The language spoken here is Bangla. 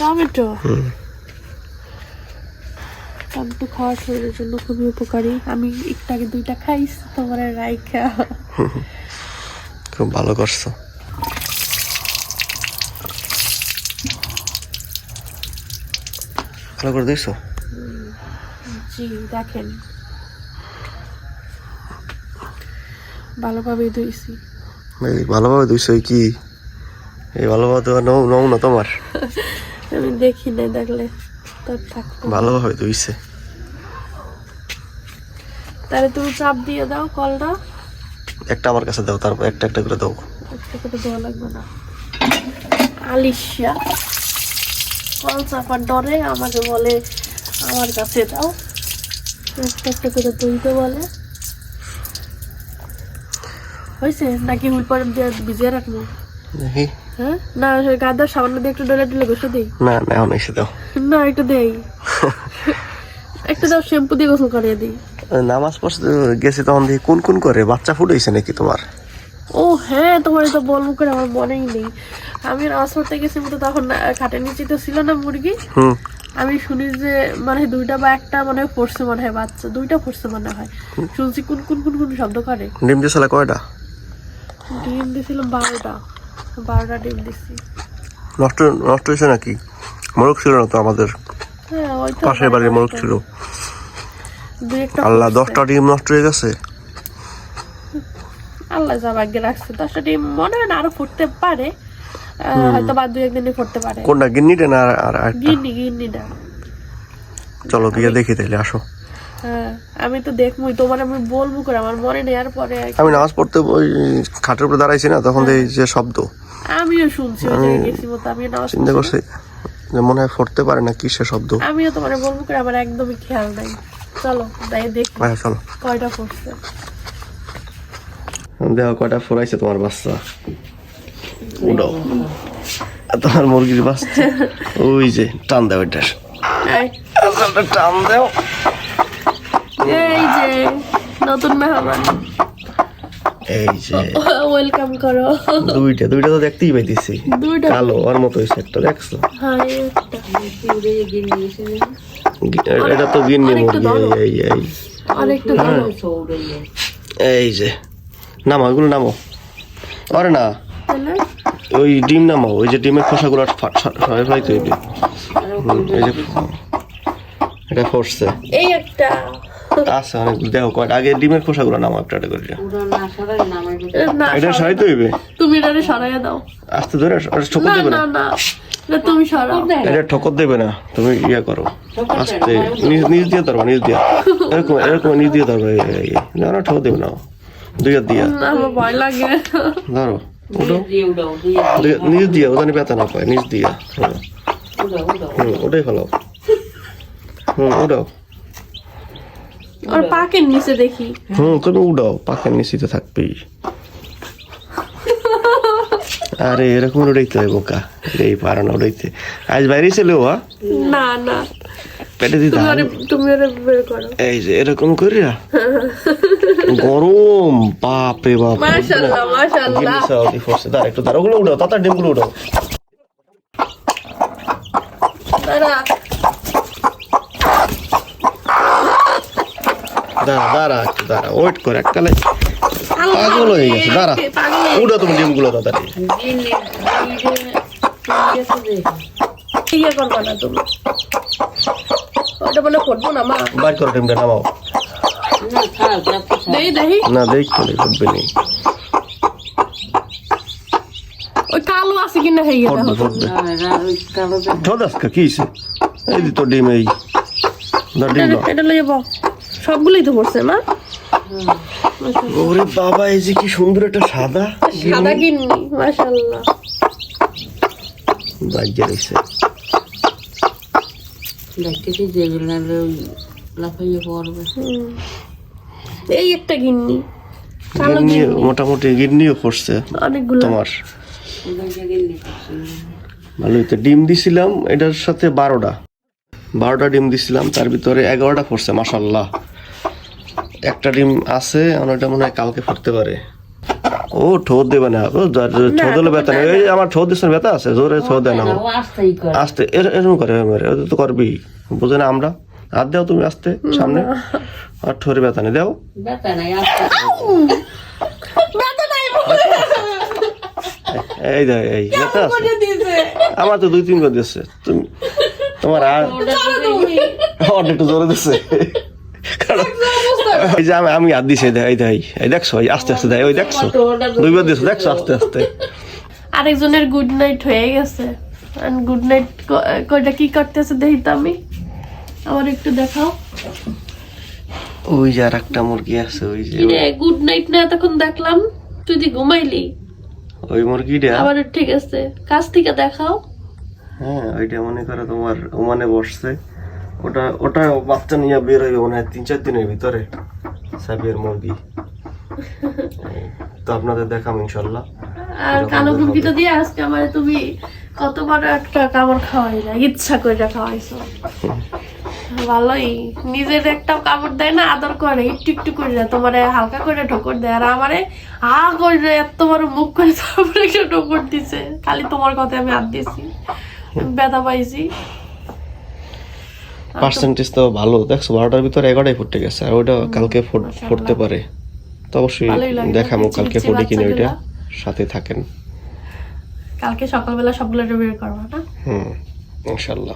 টমেটো? টমেটো খাওয়া শরীরের জন্য খুবই উপকারী। আমি একটু আগে দুইটা খাইছি তোমার রাইখা। খুব ভালো করছ। ভালো করে দেখছ? জি দেখেন। ভালোভাবেই ধুইছি। ভালোভাবে দুইশো কি? এই ভালোভাবে তো নৌ নৌ না তোমার। আমি দেখি নাই দেখলে তোর থাকতো ভালোভাবে দুইছে তাহলে তুমি চাপ দিয়ে দাও কলটা। একটা আমার কাছে দাও তারপর একটা একটা করে দাও। একটা করে দেওয়া লাগবে না। আলিশা কল চাপার ডরে আমাকে বলে আমার কাছে দাও। একটা একটা করে দইতে বলে। হয়েছে নাকি হুল পরে ভিজিয়ে রাখব? দেখি। হ্যাঁ? না গাদার সামান্য দিয়ে একটু ডলে ডলে ঘষে দিই। না না এখন এসে দাও। না একটু দেই। একটা দাও শ্যাম্পু দিয়ে গোসল করিয়ে দিই। নামাজ পড়তে গেছি তখন দেখি কোন কোন করে বাচ্চা ফুটাইছে নাকি তোমার? ও হ্যাঁ তোমার তো বলব করে আমার মনেই নেই। আমি নামাজ পড়তে গেছি মতো তখন খাটের নিচে তো ছিল না মুরগি। আমি শুনি যে মানে দুইটা বা একটা মনে পড়ছে মনে হয় বাচ্চা দুইটা পড়ছে মনে হয়। শুনছি কোন কোন কোন কোন শব্দ করে। ডিম দিয়েছিল কয়টা? ডিম দিয়েছিলাম বারোটা। বারোটা ডিম দিছি। নষ্ট নষ্ট হয়েছে নাকি? মোরগ ছিল না তো আমাদের হ্যাঁ ওই পাশের বাড়ির মোরগ ছিল। আল্লাহ দশটা ডিম নষ্ট হয়ে গেছে। আল্লাহ যা ভাগ্যে রাখছে। দশটা ডিম মনে হয় না আরও ফুটতে পারে। হয়তো বা দুই একদিনে ফুটতে পারে। কোনটা গিন্নিটা না আর- আর গিন্নি গিন্নি না চলো গিয়ে দেখি তাহলে আসো। হ্যাঁ আমি তো দেখবই তোমার আমি বলব করে আমার মনে নেই আর পরে আমি নামাজ পড়তে ওই খাটের উপরে দাঁড়াইছি না তখন এই যে শব্দ। আমিও শুনছি ওই জায়গায় গেছি মতো আমিও নামাজ চিন্তা করছি যে মনে হয় ফুটতে পারে না কিসের শব্দ। আমিও তোমার বলব করে আমার একদমই খেয়াল নাই। চলো তাই দেখি হ্যাঁ চলো। কয়টা দেখো কয়টা ফুরাইছে তোমার বাচ্চা। উড়াও তোমার মুরগির বাচ্চা। ওই যে টান দাও এটার টান দাও। এই যে নতুন মেহমান। এই যে ওয়েলকাম করো। দুইটা দুইটা তো দেখতেই পাইতেছি। দুইটা। কালো আর মতো হয়েছে একটা দেখছ? হ্যাঁ এটা তো গিন্নি মুরগি। এই এই এই। যে নামো এগুলো নামো আরে না ওই ডিম নামাও ওই যে ডিমের খোসাগুলো ফা- সা- সরাই ফেলাইতে এই যে এটা ফসছে এই একটা। আচ্ছা অনেক দেখো আগে ডিমের খোসাগুলো নামাও একটা একটা করে। এ, এটা সরাইতে হইবে? তুমি এটা সরাইয়া দাও। আস্তে ধরে আর ঠোকর দেবে না? না না তুমি সরাও। এটা ঠোকর দেবে না তুমি ইয়া করো। আস্তে নিজ নিজ দিয়ে ধরবা নিজ দিয়া। এরকম এরকম নিজ দিয়ে ধরবা। না না ঠোকর দেবে না। দুই হাত দিয়া। না, আমার ভয় লাগে। ধরো উঠো। নিজ দিয়া ওখানে ব্যথা না পায় নিজ দিয়া। হুম ওটাই ভালো। হুম উড়াও আর পাকের নিচে দেখি। হুম তুমি উড়াও পাখের নিশ্চিত থাকবেই। আরে এরকম উড়াইতে হয় বোকা। এই পারে না উড়াইতে। আজ বাইরে ছিল হা না না। পেটে দিতে তুমি ওরে বের করো। এই যে এরকম করিয়া? গরম বাপ রে বাপ মাশাআল্লাহ। মাশাআল্লাহ একটু দাঁড়া ওগুলো উড়াও তাড়াতাড়ি ডিমগুলো উড়াও। দাঁড়া। দাঁড়া দাঁড়া একটু দাঁড়া ওয়েট করে এককালে পাগল হয়ে গেছে দাঁড়া। পাগল তুমি ডিমগুলো তাড়াতাড়ি। ইয়ে করবা না তুমি। ওটা বলে করব না মা। বাইর করো ডিমটা নামাও। দেই দেই। না দেখ চলে ফুটবে নেই ওই কালো আছে কিনা হয়ে ফুটবে আজকে কি এই তো ডিম এই ডিম এটা- লইয়া সবগুলোই তো পড়ছে মা। ওরে বাবা এই যে কি সুন্দর একটা সাদা সাদা মাশাআল্লাহ। বাজ্যে রয়েছে। হুম। এই একটা গিন্নি গিন্নি মোটামুটি গিন্নিও করছে অনেকগুলো। তোমার। ভালোই তো। ডিম দিছিলাম এটার সাথে বারোটা। বারোটা ডিম দিছিলাম তার ভিতরে এগারোটা পড়ছে মাসাল্লাহ একটা ডিম আছে ওটা মনে হয় কালকে ফুটতে পারে। ও ঠোঁট দেবে না ও ঠোঁট দিলে ব্যথা নেই। এই আমার ঠোঁট দিচ্ছে ব্যথা আছে জোরে ঠোঁট দেয় না আস্তে এর- এরকম করে মেরে ও তো করবি। বুঝে না আমরা? হাত দাও তুমি আস্তে সামনে। আর ঠোরে ব্যথা নেই দাও। ব্যথা নাই আস্তে ব্যথা নাই এই দেখ এই ব্যথা আছে। আমার তো দুই তিন করে দিচ্ছে তুমি তোমার আর আমার একটু জোরে দিচ্ছে কারণ এই যে আমি আমি হাত দিছি এই দেখ এই দেখছ? আস্তে আস্তে ওই দেখছ? দুইবার দিছো দেখছ আস্তে আস্তে? আরেকজনের গুড নাইট হয়ে গেছে। গুড নাইট কয়টা কি করতেছে দেখি তো আমি? আমার একটু দেখাও। ওই যে আর একটা মুরগি আছে ওই যে গুড নাইট না এতক্ষণ দেখলাম? তুই ঘুমাইলি? ওই মুরগিটা? আবার ঠিক আছে। কাছ থেকে দেখাও। হ্যাঁ ওইটা মনে করো তোমার ওমানে বসছে। ওটা ওটা বাচ্চা নিয়ে বের হইবে মনে হয় তিন চার দিনের ভিতরে সাবিয়ার মুরগি। তো আপনাদের দেখাম ইনশাল্লাহ। আর কালো মুরগিটা দিয়ে আজকে আমার তুমি কত বড় একটা কামড় খাওয়াইলা ইচ্ছা করে খাওয়াইছো। ভালোই নিজের একটা কামড় দেয় না আদর করে একটু একটু করে তোমার হালকা করে ঠোকর দেয়। আর আমারে হা করে এত বড় মুখ করে তারপরে একটা ঠোকর দিছে। খালি তোমার কথা আমি হাত দিছি ব্যথা পাইছি। পার্সেন্টেজ তো ভালো। দেখছ বারোটার ভিতরে এগারোটাই ফুটতে গেছে আর ওইটা কালকে ফুট- ফুটতে পারে। তো অবশ্যই। দেখামো কালকে ফুটে কিনে ওইটা। সাথে থাকেন। কালকে সকালবেলা সবগুলো বের করব না? হুম ইনশাল্লাহ